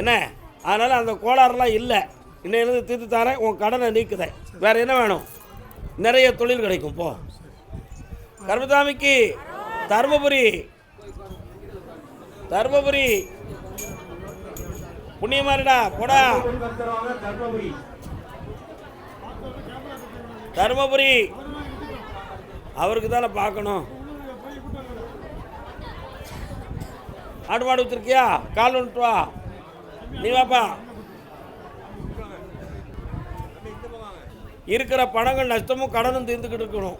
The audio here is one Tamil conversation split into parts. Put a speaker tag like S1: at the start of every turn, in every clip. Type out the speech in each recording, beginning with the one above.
S1: என்ன? அதனால் அந்த கோளாறுலாம் இல்லை. இன்னையிலேருந்து தீர்த்து தரேன் உன் கடனை நீக்குதேன் வேறு என்ன வேணும்? நிறைய தொழில் கிடைக்கும் போ. கர்மசாமிக்கு தருமபுரி. தருமபுரி. புண்ணியமாரிடா போடா. தருமபுரி. அவருக்கு தானே பார்க்கணும். ஆடு மாடு வச்சிருக்கியா கால் வந்துட்டு வா நீ வாப்பா. இருக்கிற பணங்கள் நஷ்டமும் கடனும் தீர்ந்துக்கிட்டு இருக்கணும்.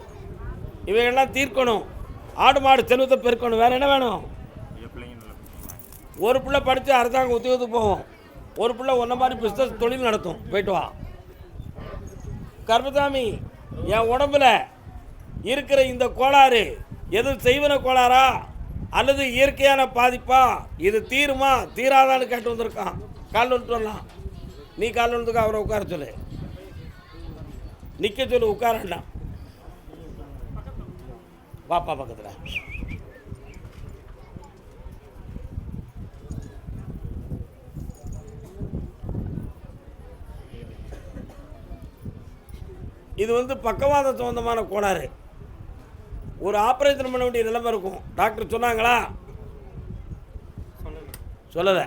S1: இவையெல்லாம் தீர்க்கணும். ஆடு மாடு செல்வத்தை பெருக்கணும். வேற என்ன வேணும்? ஒரு பிள்ளை படித்து அரசாங்கம் உத்தியோகத்துக்கு போகும். ஒரு பிள்ளை ஒன்றை மாதிரி பிஸ்னஸ் தொழில் நடத்தும். போயிட்டு வா. கர்மசாமி என் உடம்புல இருக்கிற இந்த கோளாறு எது செய்வன கோளாறா? அல்லது இயற்கையான பாதிப்பா? இது தீருமா? தீராதான்னு கேட்டு வந்திருக்கான். கால் வந்துட்டு வரலாம். நீ கால் வந்துக்க அவரை உட்கார சொல்லு. நிற்க சொல்லு உட்காரண்டா வாப்பா பக்கத்தில். இது வந்து பக்கவாத சம்பந்தமான கோளாறு. ஒரு ஆப்ரேஷன் பண்ண வேண்டிய நிலைமை இருக்கும். டாக்டர் சொன்னாங்களா? சொல்லலை.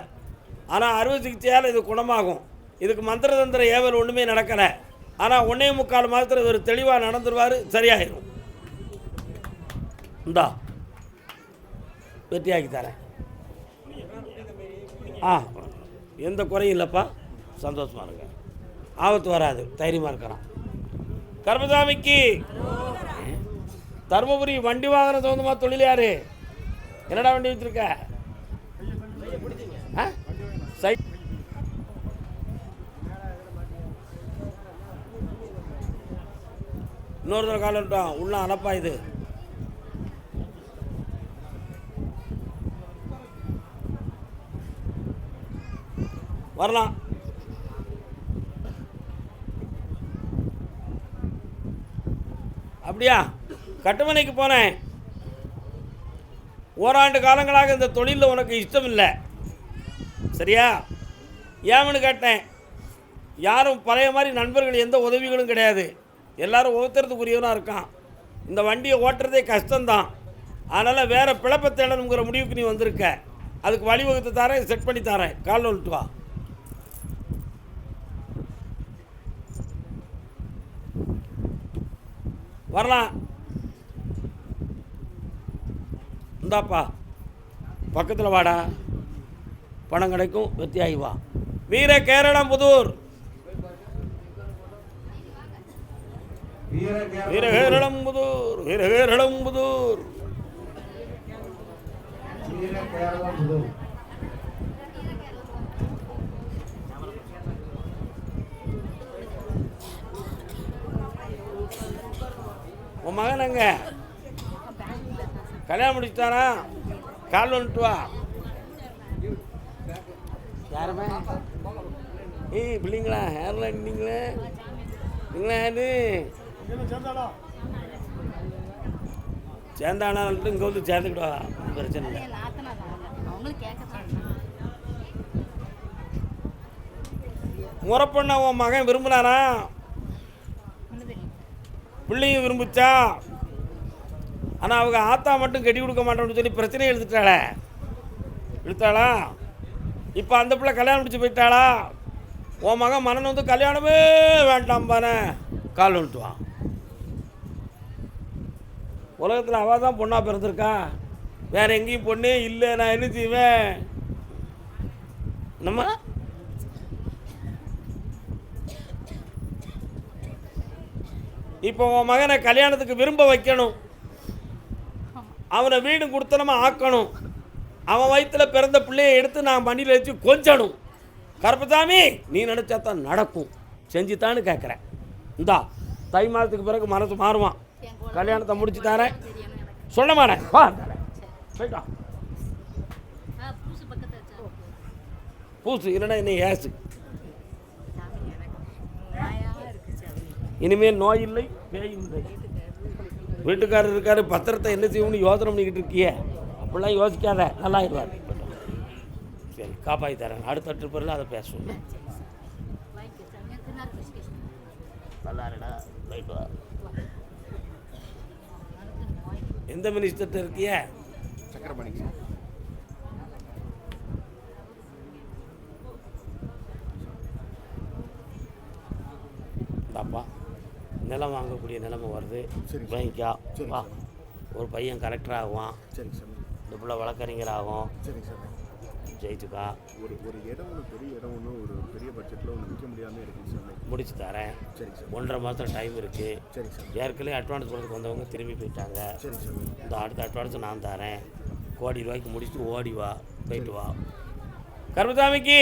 S1: ஆனால் அறுவை சிகிச்சையால் இது குணமாகும். இதுக்கு மந்திர தந்திர ஏவல் ஒன்றுமே நடக்கலை. ஆனால் ஒன்றே முக்கால் மாதத்தில் இவர் தெளிவாக நடந்துருவார் சரியாயிரும். இந்தா. வெற்றியாக்கி தரேன். ஆ எந்த குறையும் இல்லைப்பா. சந்தோஷமாக இருங்க. ஆபத்து வராது. தைரியமாக இருக்கிறான் கர்மசாமிக்கு தருமபுரி வண்டி வாகன சம்மந்தமாக தொழில் யாரு? என்னடா வண்டி வச்சிருக்க? ஆ? சை இன்னொரு தடவை காலம் விட்டோம் உள்ள அனப்பா இது. வரலாம். அப்படியா? கட்டுமனைக்கு போனேன். ஓராண்டு காலங்களாக இந்த தொழிலில் உனக்கு இஷ்டம் இல்லை சரியா? ஏன்னு கேட்டேன். யாரும் பழைய மாதிரி நண்பர்கள் எந்த உதவிகளும் கிடையாது. எல்லாரும் ஒவ்வொருத்தரத்துக்குரியவனாக இருக்கான். இந்த வண்டியை ஓட்டுறதே கஷ்டம்தான். அதனால் வேறு பிழப்பை தேடணுங்கிற முடிவுக்கு நீ வந்திருக்க. அதுக்கு வழிவகுத்து தரேன் செட் பண்ணி தரேன். கால் வந்துட்டு வா. வரலாம். இந்தாப்பா பக்கத்தில் வாடா. பணம் கிடைக்கும் வெத்தியாகி வா. வீர கேரளம் புதூர். வீர கேரளம் புதூர் வீர கேரளம் புதூர். உன் மகன் எங்க? கல்யாணம் முடிச்சுட்டானா கால் வந்துட்டு வா. யாருமே? ஏய் பிள்ளைங்களா யாரெல்லாம் நீங்களே நீங்களா யாரு? சேர்ந்தானால்ட்டு இங்கே வந்து சேர்ந்துக்கிட்டா பிரச்சனை இல்லை. முறப்பண்ண உன் மகன் விரும்பினானா பிள்ளையும் விரும்பிச்சா? ஆனால் அவங்க ஆத்தா மட்டும் கட்டி கொடுக்க மாட்டோம்னு சொல்லி பிரச்சனையை எழுதிட்டாளே. எழுத்தாளா? இப்போ அந்த பிள்ளை கல்யாணம் முடிச்சு போயிட்டாளா? உன் மகன் மனன் வந்து கல்யாணமே வேண்டாம் பாரு. கால் விழுத்துவான் உலகத்தில் அவள் தான் பொண்ணாக பிறந்திருக்கா. வேறு எங்கேயும் பொண்ணே இல்லை நான் என்ன செய்வேன்? நம்ம இப்போ உன் மகனை கல்யாணத்துக்கு விரும்ப வைக்கணும். அவனை வீடு கொடுத்தனமா ஆக்கணும். அவன் வயிற்றில் பிறந்த பிள்ளையை எடுத்து நான் மண்ணியில் வச்சு கொஞ்சணும். கருப்பசாமி நீ நினச்சா தான் நடக்கும். செஞ்சுத்தான்னு கேட்குறேன் இந்தா தை மாதத்துக்கு பிறகு மனசு மாறுவான். கல்யாணத்தை முடிச்சு தரேன். சொல்ல மாட்டேன். வா தரேன். போயிட்டா
S2: பூசு
S1: இல்லைன்னா என்னை ஏசு. இனிமேல் நோய் இல்லை பேய் இல்லை. வீட்டுக்காரர் இருக்காரு பத்திரத்தை என்ன செய்யணும்னு யோசனை பண்ணிக்கிட்டு இருக்கியே. அப்படிலாம் யோசிக்காத நல்லாயிருவார் சரி காப்பாற்றி தரேன். அடுத்த ட்ரிப்பரில் அதை பேசுவோம். நல்லா எந்த மினிஸ்டர்கிட்ட இருக்கிய?
S3: சக்கரபாணிக்கு
S1: இந்தாப்பா. நிலம் வாங்கக்கூடிய நிலைமை வருது.
S3: சரி.
S1: வாங்கிக்கா
S3: சரி.
S1: வா. ஒரு பையன் கலெக்டர் ஆகுவான். இந்த பிள்ளை வழக்கறிஞர் ஆகும். ஜெயிச்சுக்கா.
S3: ஒரு ஒரு இடம் ஒன்று பெரிய இடம் ஒன்று ஒரு பெரிய பட்ஜெட்டில் ஒன்று விற்க முடியாமல் இருக்குங்க சாமி
S1: முடிச்சு தரேன்.
S3: சரிங்க சாமி
S1: ஒன்றரை மாதம் டைம் இருக்குது
S3: சரிங்க சாமி
S1: ஏற்கனவே அட்வான்ஸ் கொடுத்து வந்தவங்க திரும்பி போயிட்டாங்க.
S3: சரிங்க சாமி
S1: இந்த அடுத்த அட்வான்ஸ் நான் தரேன். கோடி ரூபாய்க்கு முடிச்சுட்டு ஓடி வா. போயிட்டு வா. கருமசாமிக்கு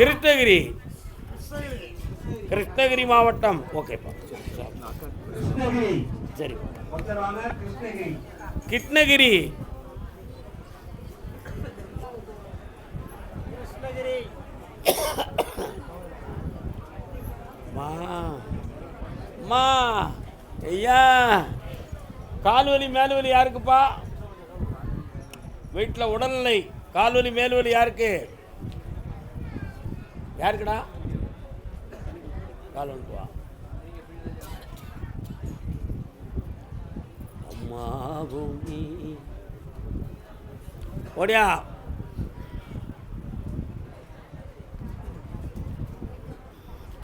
S1: கிருஷ்ணகிரி. கிருஷ்ணகிரி மாவட்டம். ஓகேப்பா சரி. சரி. கிருஷ்ணகிரி. மா. மா. ஐயா. கால்வலி மேல்வலி யாருக்குப்பா? வீட்டில் உடல்நிலை. கால்வலி மேல்வலி யாருக்கு? யாருக்குடா? கால் வந்துட்டு வா. அம்மா பூமி ஓடியா.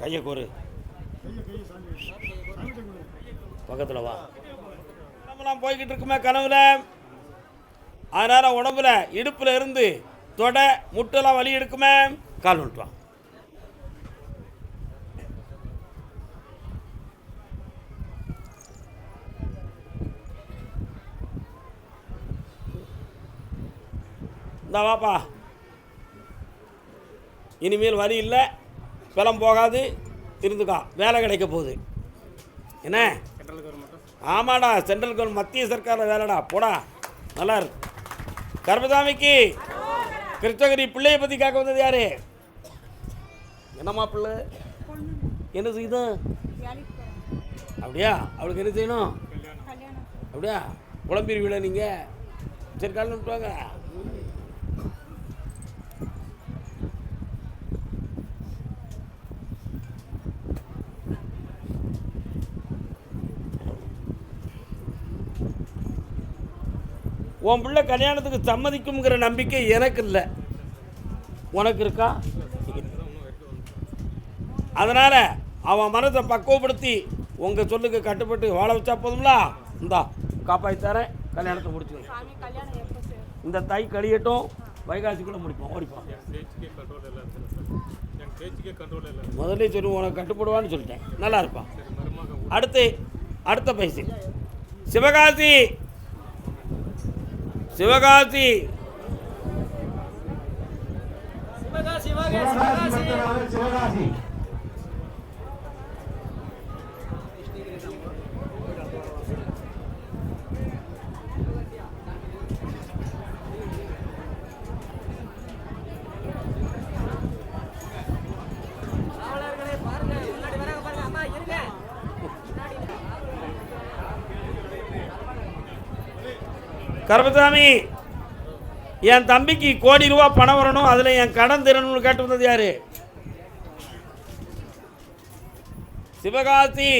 S1: கையை கோரு. பக்கத்தில் வா. உடம்புலாம் போய்கிட்டு இருக்குமே கனவுல. அதனால உடம்புல இடுப்புல இருந்து தொடை முட்டெல்லாம் வலி எடுக்குமே. கால் வந்துட்டு இந்த வாப்பா. இனிமேல் வழி இல்லை பலம் போகாது இருந்துக்கா வேலை கிடைக்க போகுது. என்ன? ஆமாடா சென்ட்ரல் கவர்மெண்ட் மத்திய சர்க்காரில் வேலைடா போடா நல்லா இருக்கு கர்மசாமிக்கு கிருஷ்ணகிரி பிள்ளையை பற்றி கேட்க வந்தது யாரு? என்னம்மா பிள்ளை? என்ன செய்யுது அப்படியா? அவளுக்கு என்ன செய்யணும்? அப்படியா? குழம்பிருவீங்களா நீங்கள் சரி கால் விட்டுவாங்க உன் பிள்ளை கல்யாணத்துக்கு சம்மதிக்குங்கிற நம்பிக்கை எனக்கு இல்லை உனக்கு இருக்கா? அதனால் அவன் மனதை பக்குவப்படுத்தி உங்கள் சொல்லுக்கு கட்டுப்பட்டு வாழ வச்சா போதும்ல? இந்தா காப்பாற்றி தரேன். கல்யாணத்தை முடிச்சு வை.
S2: சாமி கல்யாணம் எப்போ சார்?
S1: இந்த தை கழியட்டும் வைகாசிக்குள்ளே முடிப்போம். ஓடிப்போம் முதல்ல சொல்லி உனக்கு கட்டுப்படுவான்னு சொல்லிட்டேன். நல்லா இருப்பான் அடுத்து அடுத்த பைசு. சிவகாசி சிவகாசி. கருப்பசாமி என் தம்பிக்கு கோடி ரூபா பணம் வரணும் அதில் என் கடன் திறனும்னு கேட்டு வந்தது யாரு? சிவகாசி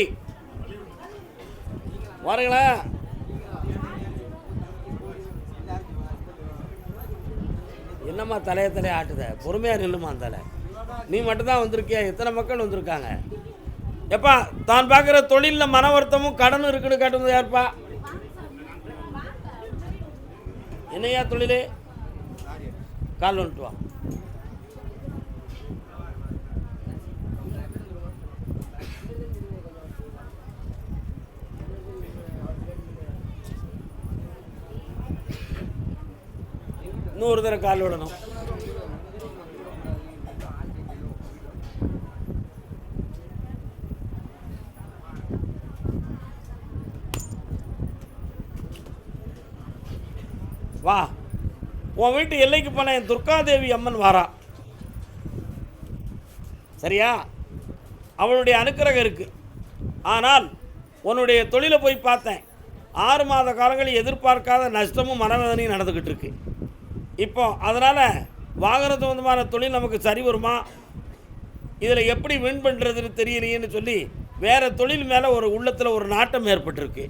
S1: வாருங்களா என்னம்மா தலைய தலையை ஆட்டுத? பொறுமையாக நில்லுமா தலை. நீ மட்டும்தான் வந்திருக்கியா? எத்தனை மக்கள் வந்திருக்காங்க. எப்பா தான் பார்க்குற தொழிலில் மன வருத்தமும் கடனும் இருக்குன்னு கேட்டு வந்தது யாருப்பா? என்னையா தொழில்? கால் வந்துட்டு வா. இன்னொரு தடவை கால் விடணும். வா. உன் வீட்டு எல்லைக்கு போன என் துர்காதேவி அம்மன் வாரா. சரியா? அவளுடைய அனுக்கிரகம் இருக்குது ஆனால் உன்னுடைய தொழிலை போய் பார்த்தேன். ஆறு மாத காலங்களில் எதிர்பார்க்காத நஷ்டமும் மனவேதனையும் நடந்துக்கிட்டு இருக்கு. இப்போ அதனால் வாகன சம்பந்தமான தொழில் நமக்கு சரி வருமா? இதில் எப்படி வின் பண்ணுறதுன்னு தெரியலையேன்னு சொல்லி வேறு தொழில் மேலே ஒரு உள்ளத்தில் ஒரு நாட்டம் ஏற்பட்டிருக்கு.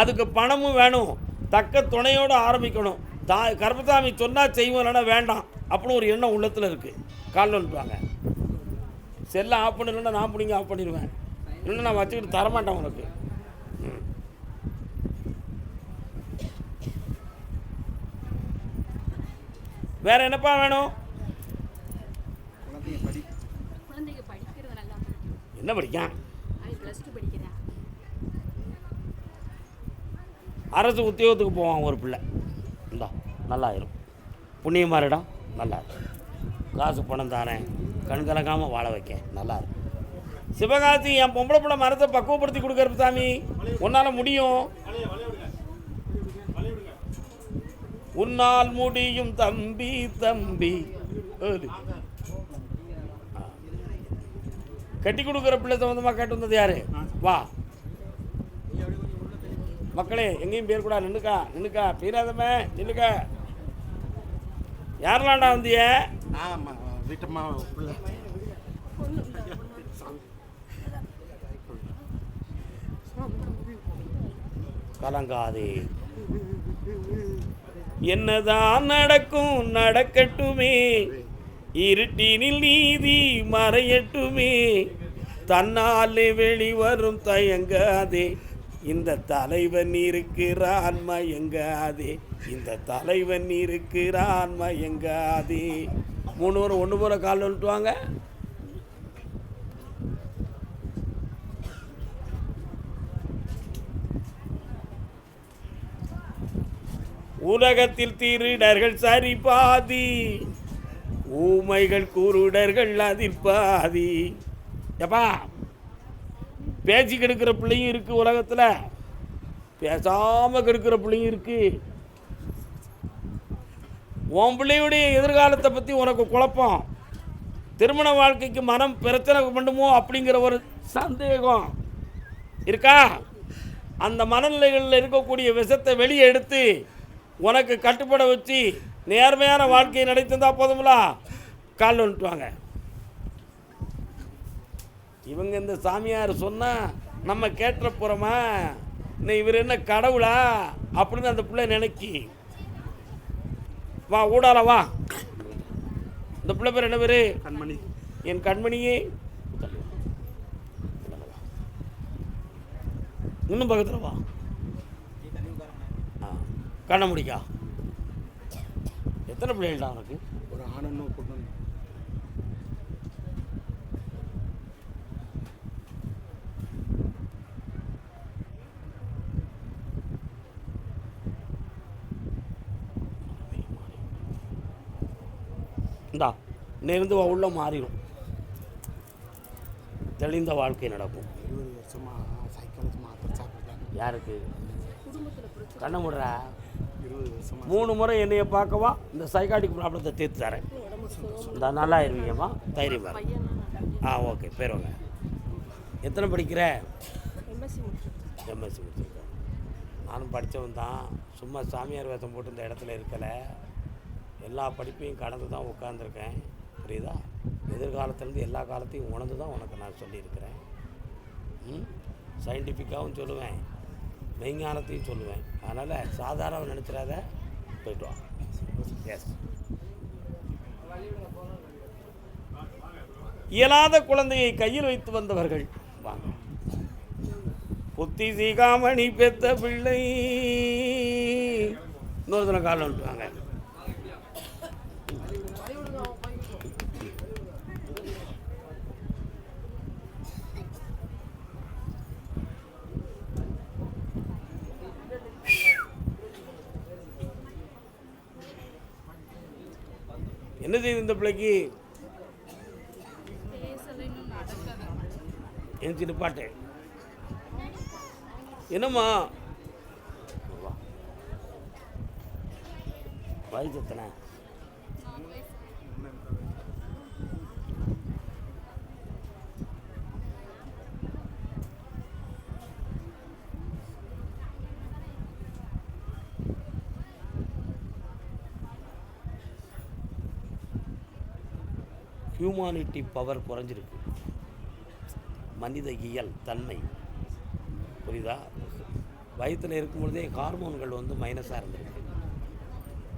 S1: அதுக்கு பணமும் வேணும். தக்க துணையோடு ஆரம்பிக்கணும். தா கர்மசாமி சொன்னால் செய்வோம் இல்லைன்னா வேண்டாம். அப்படின்னு ஒரு எண்ணம் உள்ளத்தில் இருக்குது கால் வந்துட்டாங்க செல்லை ஆஃப் பண்ணிடலன்னா நான் பிடிங்க ஆஃப் பண்ணிடுவேன். இல்லைன்னா நான் வச்சுக்கிட்டு தரமாட்டேன் உனக்கு. வேற என்னப்பா வேணும்? என்ன படிக்கான் அரசு உத்தியோகத்துக்கு போவான் ஒரு பிள்ளை. இந்தா நல்லாயிரும். புண்ணியமாரிடம் நல்லா இருக்கும் காசு பணம் தானே கண் கலக்காமல் வாழ வைக்க நல்லா இருக்கும் சிவகாசி என் பொம்பளை பிள்ளை மரத்தை பக்குவப்படுத்தி கொடுக்குறது சாமி. உன்னால் முடியும். உன்னால் முடியும் தம்பி தம்பி. கட்டி கொடுக்குற பிள்ளை சம்மந்தமாக கேட்டு வந்தது யாரு? வா. மக்களே எங்கேயும் பேர் கூட நின்னுக்கா நின்னுக்கா. பீராதமே நின்னுக்க. யாரெல்லாம்டா வந்திய?
S3: ஆமா வீட்டம்மா பிள்ளை
S1: கலங்காதே. என்னதான் நடக்கும் நடக்கட்டுமே. இருட்டினில் நீதி மறையட்டுமே. தன்னாலே வெளிவரும் தயங்காதே. இந்த தலைவன் இருக்கிறான் மயங்காதே. இந்த தலைவன் இருக்கிறான் மயங்காதே. மூணு பேரும் ஒன்று போகிற கால் வந்துட்டுவாங்க உலகத்தில் திருடர்கள் சரி பாதி. ஊமைகள் குருடர்கள் அதில் பாதி. எப்பா பேச்சு கெடுக்கிற பிள்ளையும் இருக்குது உலகத்தில். பேசாமல் கெடுக்கிற பிள்ளையும் இருக்குது உன் பிள்ளையுடைய எதிர்காலத்தை பற்றி உனக்கு குழப்பம். திருமண வாழ்க்கைக்கு மனம் பிரச்சனை பண்ணுமோ அப்படிங்கிற ஒரு சந்தேகம். இருக்கா? அந்த மனநிலைகளில் இருக்கக்கூடிய விஷத்தை வெளியே எடுத்து உனக்கு கட்டுப்பட வச்சு நேர்மையான வாழ்க்கையை நடத்திருந்தால் போதுங்களா கால் வந்துட்டுவாங்க இவங்க இந்த சாமியார் சொன்னால் நம்ம கேட்டுற போகிறோமா இவர் என்ன கடவுளா? அப்படின்னு அந்த பிள்ளை நினைக்கி. வா ஊடால வா. இந்த பிள்ளை பேர் என்ன பேர்?
S3: கண்மணி.
S1: என் கண்மணியே. இன்னும் பக்கத்தில் வா. கண்ண முடிக்கா. எத்தனை பிள்ளைகள்டா உனக்கு?
S3: ஒரு பொண்ணு
S1: இந்தா நேர்ந்து உள்ள மாறிடும். தெளிந்த வாழ்க்கை நடக்கும்.
S3: இருபது வருஷமா சைக்காலஜி மாத்திரை சாப்பிட்றாங்க
S1: யாருக்கு? கண்ண முடுறா?
S3: இருபது வருஷமா
S1: மூணு முறை என்னைய பார்க்கவா? இந்த சைக்காட்டிக் ப்ராப்ளத்தை தீர்த்து தரேன். இந்த நல்லா இருவீங்கம்மா தைரியமா. ஆ ஓகே பேருவாங்க எத்தனை படிக்கிற? எம்எஸ்சி முடிச்சிருக்கேன். நானும் படித்தவன் தான். சும்மா சாமியார் வேஷம் போட்டு இந்த இடத்துல இருக்கலை. எல்லா படிப்பையும் கடந்து தான் உட்காந்துருக்கேன் புரியுதா? எதிர்காலத்துலேருந்து எல்லா காலத்தையும் உணர்ந்து தான் உனக்கு நான் சொல்லியிருக்கிறேன். ம்? சயின்டிஃபிக்காகவும் சொல்லுவேன். மெய்ஞானத்தையும் சொல்லுவேன். அதனால் சாதாரண நினச்சிடாத போயிட்டு வா. எஸ் இயலாத குழந்தையை கையில் வைத்து வந்தவர்கள். வாங்க. புத்தி சீகாமணி பெத்த பிள்ளை. இன்னொரு தினம் காலம் வந்துட்டுவாங்க என்ன செய்யுது இந்த பிள்ளைக்கு? என் நிப்பாட்டேன் என்னம்மா? வாய் சத்தனை எத்தனை ஹியூமானிட்டி பவர் குறைஞ்சிருக்கு. மனித இயல் தன்மை. புரியுதா? வயிற்றில் இருக்கும் பொழுதே ஹார்மோன்கள் வந்து மைனஸாக இருந்திருக்கு.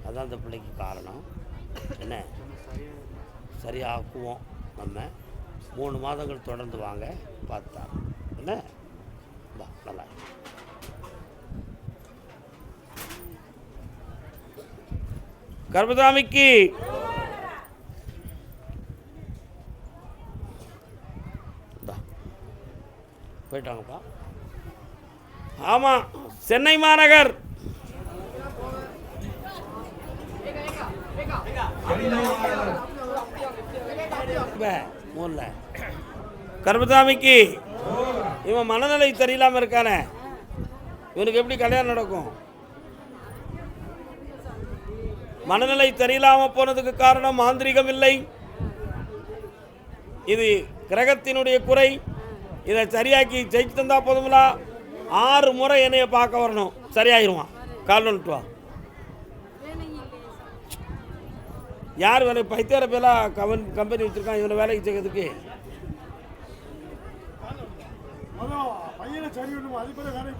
S1: அதுதான் அந்த பிள்ளைக்கு காரணம். என்ன? சரியாக்குவோம் நம்ம. மூணு மாதங்கள் தொடர்ந்து வாங்க பார்த்தா. என்ன? நல்லா கர்பதாமிக்கு கர்மசாமிக்கு இந்தா. போயிட்டாங்கப்பா. ஆமாம் சென்னை மாநகர். மூல கர்மசாமிக்கு இவன் மனநிலை சரியில்லாமல் இருக்கானே. இவனுக்கு எப்படி கல்யாணம் நடக்கும்? மனநிலை சரியில்லாமல் போனதுக்கு காரணம் மாந்திரிகம் இல்லை. இது கிரகத்தினுடைய குறை. இதை சரியாக்கி ஜெயிச்சு தந்தா போதுங்களா ஆறு முறை என்னைய பார்க்க வரணும். சரியாயிருவான் கால் வந்துட்டு வா. யார் வேலை? பைத்தியார பேலா கவன் கம்பெனி வச்சுருக்கான். இவனை வேலைக்கு
S4: வேலை.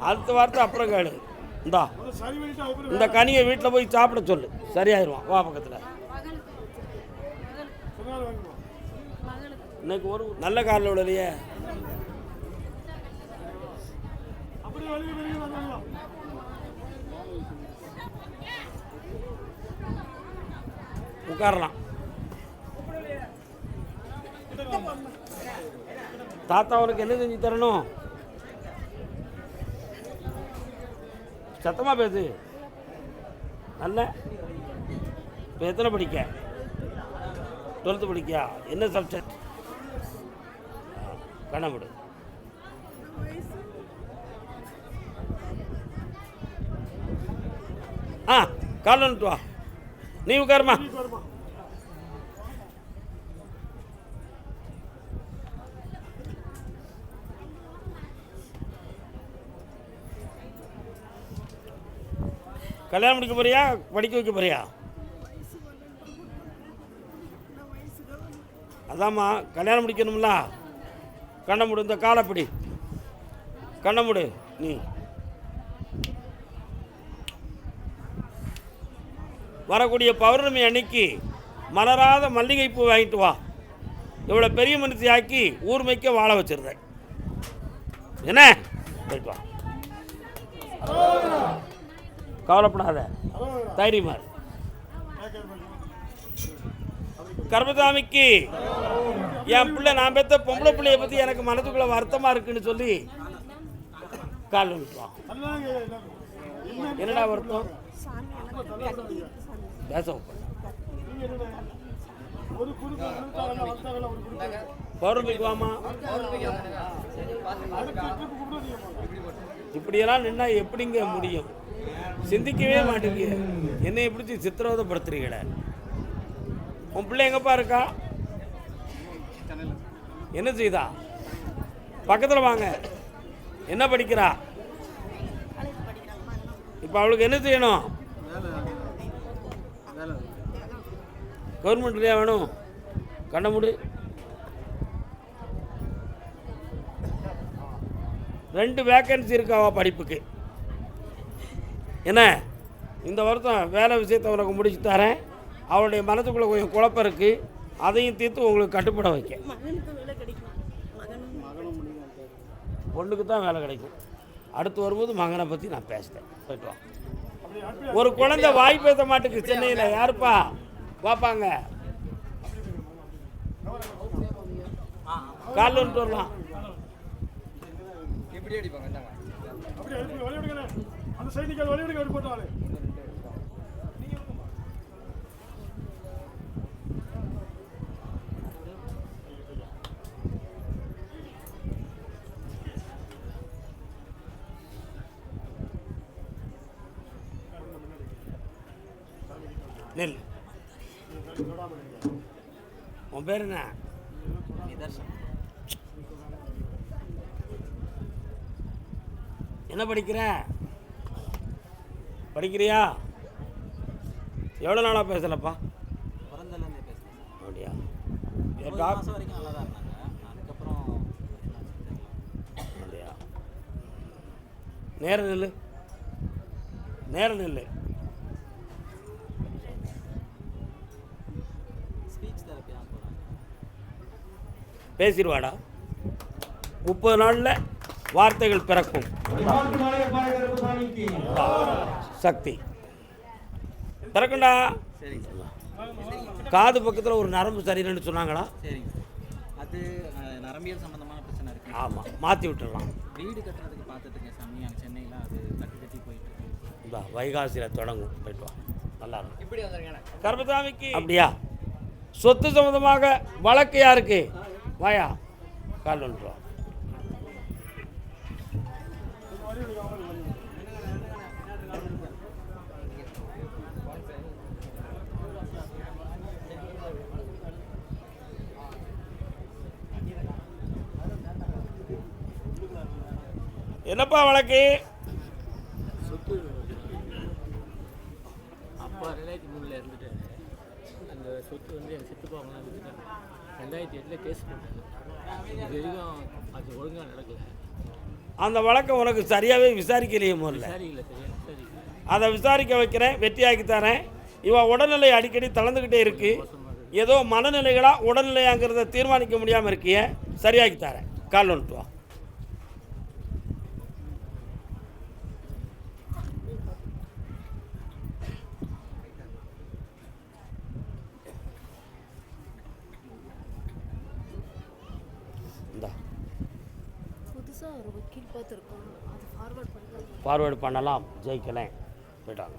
S1: அடுத்த வார்த்தை அப்புறம் கேளு. இந்தா. இந்த கனியை வீட்டில் போய் சாப்பிட சொல்லு. சரியாயிருவான் வா பக்கத்தில். இன்னைக்கு ஒரு நல்ல காலில் விடலையே
S4: அப்படியே வெளியே வெளியே வந்தாங்களா
S1: உட்காரலாம். தாத்தா அவனுக்கு என்ன செஞ்சு தரணும்? சத்தமாக பேசு. நல்ல இப்போ எத்தனை படிக்க? டுவெல்த்து படிக்கியா? என்ன சப்ஜெக்ட் கண்ணமுடு ஆ கால் வந்துட்டு வா. நீ உட்காருமா. கல்யாணம் முடிக்க போறியா படிக்க வைக்க போறியா? அதாம்மா கல்யாணம் முடிக்கணும்ல. கண்ணை முடு இந்த காலப்படி கண்ணை முடு நீ. வரக்கூடிய பௌர்ணமி அன்னைக்கு மலராத மல்லிகைப்பூ வாங்கிட்டு வா. இவ்வளோ பெரிய மனுஷி ஆக்கி ஊர்மைக்க வாழ வச்சிருந்தேன். என்ன? போயிட்டு வா. கவலைப்படாத. தைரியமா கர்மசாமிக்கு என் பிள்ளை நான் பெத்த பொம்பளை பிள்ளைய பற்றி எனக்கு மனதுக்குள்ள வருத்தமாக இருக்குன்னு சொல்லி கால் விட்டுவான் என்னடா வருத்தம்? பேச வைப்பேன். பௌர்ணமிக்கு வாமா இப்படியெல்லாம் நின்னா எப்படிங்க முடியும்? சிந்திக்கவே மாட்டேங்க. என்னை பிடிச்சி சித்திரவதைப்படுத்துறீங்களே. உன் பிள்ளை எங்கப்பா இருக்கா? என்ன செய்தா? பக்கத்தில் வாங்க. என்ன படிக்கிறா? இப்போ அவளுக்கு என்ன செய்யணும்? கவர்மெண்ட்லையா வேணும். கண்ண முடி. ரெண்டு வேக்கன்சி இருக்காவா படிப்புக்கு? என்ன? இந்த வருத்தம் வேலை விஷயத்தை உனக்கு முடிச்சு தரேன். அவளுடைய மனதுக்குள்ளே கொஞ்சம் குழப்பம் இருக்குது அதையும் தீர்த்து உங்களுக்கு கட்டுப்பட வைக்க. பொண்ணுக்கு தான் வேலை கிடைக்கும். அடுத்து வரும்போது மகனை பற்றி நான் பேசுகிறேன் போயிட்டு ஒரு குழந்தை வாய் பேச மாட்டேங்குது. சென்னையில். யாருப்பா? பார்ப்பாங்க கால் வந்துட்டு வரலாம்.
S4: எப்படி அடிப்பாங்க வழி அந்த சைடுக்கால் வழிவிடுங்க போட்டாலே
S1: நெல் உன் பேர் என்ன? என்ன படிக்கிற? படிக்கிறியா? எவ்வளோ நாளாக பேசலப்பா? அப்படியா?
S5: ஒன்பது
S1: டாக்-
S5: மாதம் வரைக்கும் நல்லா தான் இருந்தாங்க. அதுக்கப்புறம்
S1: அப்படியா? நேர நெல்லு. நேர நெல்லு. பேசிடுவாடா. முப்பது நாளில் வார்த்தைகள் பிறக்கும். சக்தி.
S5: சார்
S1: காது பக்கத்தில் ஒரு நரம்பு சரியில்லைன்னு சொன்னாங்களா?
S5: அது நரம்பியல் சம்மந்தமான பிரச்சனை இருக்கு
S1: ஆமாம் மாற்றி விட்டுடலாம்.
S5: வீடு கட்டுறதுக்கு பார்த்துட்டு இருக்கேன் சாமி அங்கே சென்னையில் அது கட்டி கட்டி போயிட்டு
S1: வைகாசியில் தொடங்கும். போயிட்டு வா. நல்லா இருக்கும்.
S5: இப்படி வந்திருக்கேன்
S1: கர்மசாமிக்கு அப்படியா? சொத்து சம்பந்தமாக வழக்கு யாருக்கு? வாயா கால் வந்துட்டு என்னப்பா வழக்கு?
S6: அப்பா ரெண்டாயிரத்தி மூணில் இருந்துட்டு அந்த சொத்து வந்து என் சித்தப்பா அவங்களாம் ரெண்டாயிரத்தி எட்டில் கேஸ் போட்டாங்க இது வரைக்கும் அது ஒழுங்காக நடக்கல.
S1: அந்த வழக்கை உனக்கு சரியாகவே விசாரிக்கலையே முதல்ல.
S6: சரியில்லை சரியா சரி
S1: அதை விசாரிக்க வைக்கிறேன் வெற்றியாக்கி தரேன். இவன் உடல்நிலை அடிக்கடி தளர்ந்துக்கிட்டே இருக்கு. ஏதோ மனநிலைகளா உடல்நிலையாங்கிறத தீர்மானிக்க முடியாமல் இருக்கிய சரியாக்கி தரேன். கால் வந்துட்டு இந்தா
S7: புதுசாக ஒரு வக்கீல் பார்த்துருக்கோம். அது ஃபார்வர்ட்
S1: பண்ணலாம். ஜெயிக்கலேன் போயிட்டாங்க.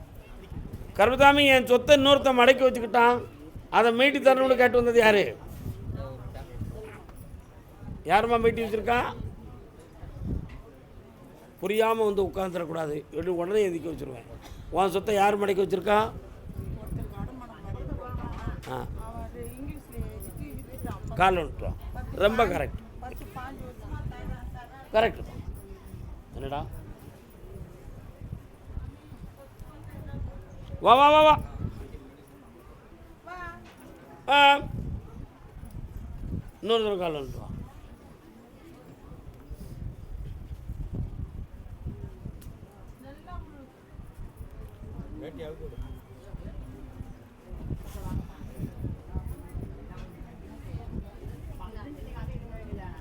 S1: கருப்பசாமி என் சொத்தை இன்னொருத்தன் மடக்கி வச்சுக்கிட்டான். அதை மீட்டி தரணும்னு கேட்டு வந்தது யாரு? யாரும்மா மீட்டி வச்சிருக்கா? புரியாமல் வந்து உட்காந்துடக்கூடாது எப்படி உடனே எதுக்கி வச்சிருவேன். உன் சொத்தை யார் மடக்கி வச்சிருக்கா? ஆ. கால் ரொம்ப கரெக்ட் கரெக்ட் என்னடா? வா வா வா வா. இன்னொரு தடவை கால் வந்துட்டு வா.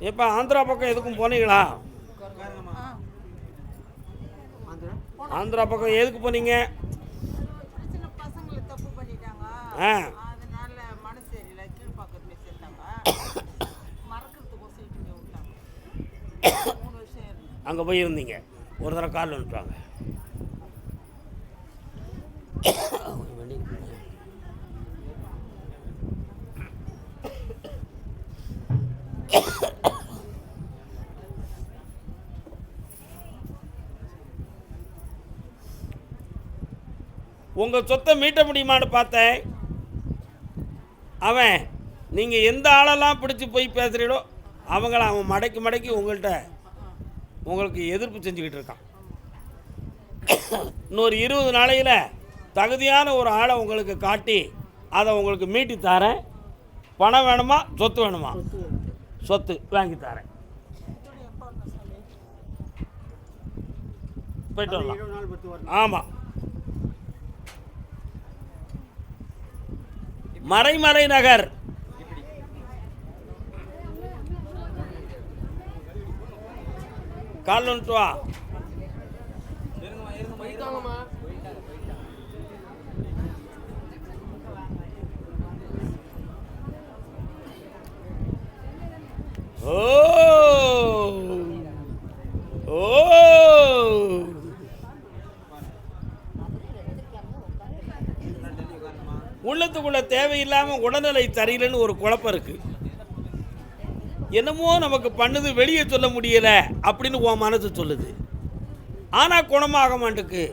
S1: இப்போ ஆந்திரா பக்கம் எதுக்கும் போனீங்களா? ஆந்திரா பக்கம் எதுக்கு போனீங்க?
S8: சின்ன பசங்களை தப்பு பண்ணிட்டாங்க
S1: ஆ அங்கே போய் இருந்தீங்க ஒரு தடவை கால் வந்துட்டாங்க. உங்கள் சொத்தை மீட்ட முடியுமான்னு பார்த்தேன். அவன் நீங்கள் எந்த ஆளெல்லாம் பிடிச்சி போய் பேசுகிறீங்களோ அவங்கள அவன் மடக்கி மடக்கி உங்கள்கிட்ட உங்களுக்கு எதிர்ப்பு செஞ்சுக்கிட்டு இருக்கான். இன்னொரு இருபது நாளையில் தகுதியான ஒரு ஆளை உங்களுக்கு காட்டி அதை உங்களுக்கு மீட்டி தரேன். பணம் வேணுமா? சொத்து வேணுமா? சொத்து வாங்கி தரேன். போயிட்டு வரலாம். ஆமாம் மறைமலை நகர். கால் வந்துட்டு வா ஓ ஓ தேவையில்லாமல் உடல்நிலை சரியில்லைன்னு ஒரு குழப்பம் இருக்கு. என்னமோ நமக்கு பண்ணுது வெளியே சொல்ல முடியலை அப்படின்னு உன் மனசு சொல்லுது. ஆனால் குணமாக மாட்டுக்கு.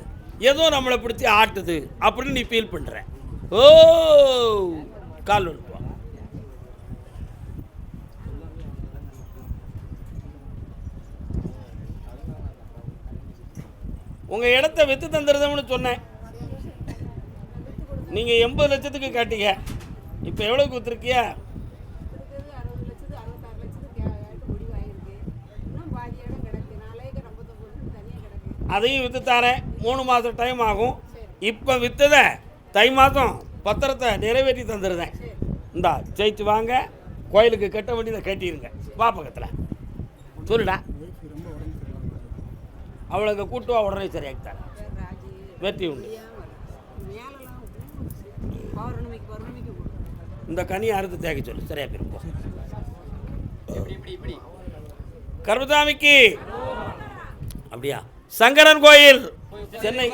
S1: ஏதோ நம்மளை பிடிச்சி ஆட்டுது அப்படின்னு நீ ஃபீல் பண்ணுற ஓ கால் வந்துட்டு உங்கள் இடத்த வித்து தந்துருதோம்னு சொன்னேன். நீங்கள் எண்பது லட்சத்துக்கு காட்டிங்க. இப்போ எவ்வளோ கொடுத்துருக்கியா? அதையும் விற்று தரேன் மூணு மாதம் டைம் ஆகும். இப்போ விற்றதை தை மாதம் பத்திரத்தை நிறைவேற்றி தந்துடுதேன் இந்தா ஜெயிச்சு வாங்க. கோயிலுக்கு கட்ட வேண்டியதை கட்டிடுங்க வா பக்கத்தில். சொல்லுடா. அவளுக்கு கூட்டுவா உடனே சரியாக்கிட்டார் வெற்றி உண்டு. இந்த கனியை அறுத்து தேக்க சொல்லு. சரியா போயிருப்போம் கருமசாமிக்கு அப்படியா? சங்கரன் கோயில். சென்னை.